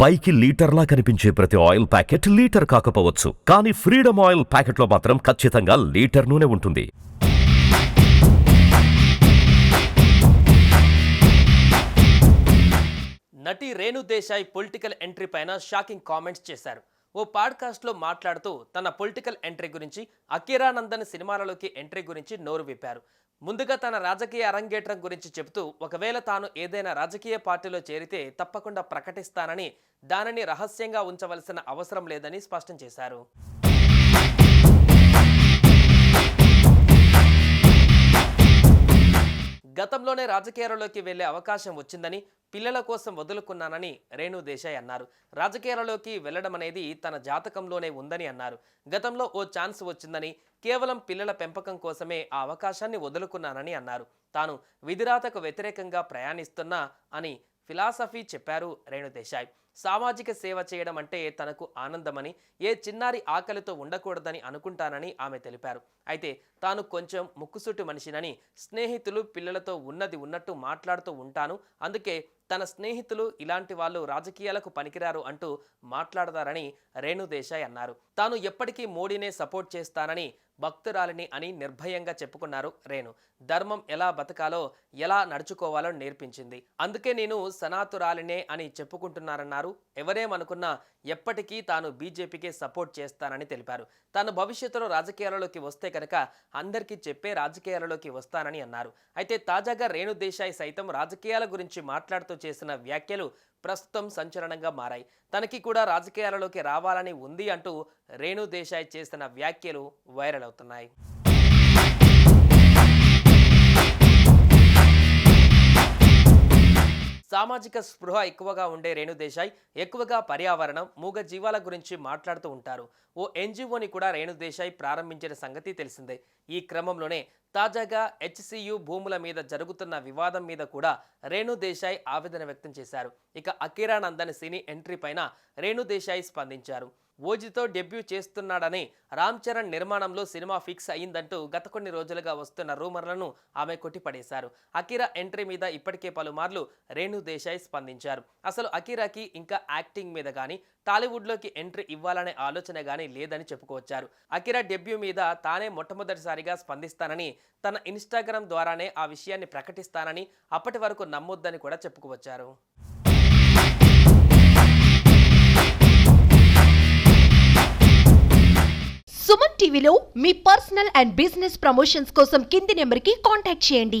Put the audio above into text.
పైకి లీటర్లా కనిపించే ప్రతి ఆయిల్ ప్యాకెట్ లీటర్ కాకపోవచ్చు. కానీ ఫ్రీడమ్ ఆయిల్ ప్యాకెట్లో మాత్రం ఖచ్చితంగా లీటర్ నూనె ఉంటుంది. నటి రేణు దేశాయ్ పొలిటికల్ ఎంట్రీ పైన షాకింగ్ కామెంట్స్ చేశారు. ఓ పాడ్కాస్ట్లో మాట్లాడుతూ తన పొలిటికల్ ఎంట్రీ గురించి అకీరానందన్ సినిమాలలోకి ఎంట్రీ గురించి నోరు విప్పారు. ముందుగా తన రాజకీయ అరంగేట్రం గురించి చెబుతూ ఒకవేళ తాను ఏదైనా రాజకీయ పార్టీలో చేరితే తప్పకుండా ప్రకటిస్తానని దానిని రహస్యంగా ఉంచవలసిన అవసరం లేదని స్పష్టం చేశారు. గతంలోనే రాజకీయాలలోకి వెళ్ళే అవకాశం వచ్చిందని పిల్లల కోసం వదులుకున్నానని రేణు దేశాయ్ అన్నారు. రాజకీయాలలోకి వెళ్ళడం అనేది తన జాతకంలోనే ఉందని అన్నారు. గతంలో ఓ ఛాన్స్ వచ్చిందని కేవలం పిల్లల పెంపకం కోసమే ఆ అవకాశాన్ని వదులుకున్నానని అన్నారు. తాను విధిరాతకు వ్యతిరేకంగా ప్రయాణిస్తున్నా అని ఫిలాసఫీ చెప్పారు రేణు దేశాయ్. సామాజిక సేవ చేయడం అంటే తనకు ఆనందమని ఏ చిన్నారి ఆకలితో ఉండకూడదని అనుకుంటానని ఆమె తెలిపారు. అయితే తాను కొంచెం ముక్కుసూటి మనిషినని స్నేహితులు పిల్లలతో ఉన్నది ఉన్నట్టు మాట్లాడుతూ ఉంటాను అందుకే తన స్నేహితులు ఇలాంటి వాళ్ళు రాజకీయాలకు పనికిరారు అంటూ మాట్లాడతారని రేణు దేశాయ్ అన్నారు. తాను ఎప్పటికీ మోడీనే సపోర్ట్ చేస్తానని భక్తురాలిని అని నిర్భయంగా చెప్పుకున్నారు రేణు. ధర్మం ఎలా బతకాలో ఎలా నడుచుకోవాలో నేర్పించింది. అందుకే నేను సనాతురాలినే అని చెప్పుకుంటున్నారన్నారు. ఎవరేమనుకున్నా ఎప్పటికీ తాను బీజేపీకే సపోర్ట్ చేస్తానని తెలిపారు. తాను భవిష్యత్తులో రాజకీయాలలోకి వస్తే కనుక అందరికీ చెప్పే రాజకీయాలలోకి వస్తానని అన్నారు. అయితే తాజాగా రేణు దేశాయ్ సైతం రాజకీయాల గురించి మాట్లాడుతూ చేసిన వ్యాఖ్యలు ప్రస్తుతం సంచలనంగా మారాయి. తనకి కూడా రాజకీయాలలోకి రావాలని ఉంది అంటూ రేణు దేశాయ్ చేసిన వ్యాఖ్యలు వైరల్ అవుతున్నాయి. సామాజిక స్పృహ ఎక్కువగా ఉండే రేణు దేశాయ్ ఎక్కువగా పర్యావరణం మూగ జీవాల గురించి మాట్లాడుతూ ఉంటారు. ఓ ఎన్జిఓని కూడా రేణు దేశాయ్ ప్రారంభించిన సంగతి తెలిసిందే. ఈ క్రమంలోనే తాజాగా హెచ్సియు భూముల మీద జరుగుతున్న వివాదం మీద కూడా రేణు దేశాయ్ ఆవేదన వ్యక్తం చేశారు. ఇక అకీరానందన్ సినీ ఎంట్రీ పైన రేణు దేశాయ్ స్పందించారు. ఓజితో డెబ్యూ చేస్తున్నాడని రామ్ చరణ్ నిర్మాణంలో సినిమా ఫిక్స్ అయిందంటూ గత కొన్ని రోజులుగా వస్తున్న రూమర్లను ఆమె కొట్టిపడేశారు. అకీరా ఎంట్రీ మీద ఇప్పటికే పలుమార్లు రేణు దేశాయ్ స్పందించారు. అసలు అకీరాకి ఇంకా యాక్టింగ్ మీద కానీ టాలీవుడ్లోకి ఎంట్రీ ఇవ్వాలనే ఆలోచన కానీ లేదని చెప్పుకొచ్చారు అకిరా డెబ్యూ మీద తానే మొట్టమొదటిసారిగా స్పందిస్తానని తన ఇన్స్టాగ్రామ్ ద్వారానే ఆ విషయాన్ని ప్రకటిస్తానని అప్పటి వరకు నమ్మొద్దని కూడా చెప్పుకోవచ్చారు. సుమన్ టీవీలో మీ పర్సనల్ అండ్ బిజినెస్ ప్రమోషన్స్ కోసం కింది నెంబర్కి కాంటాక్ట్ చేయండి.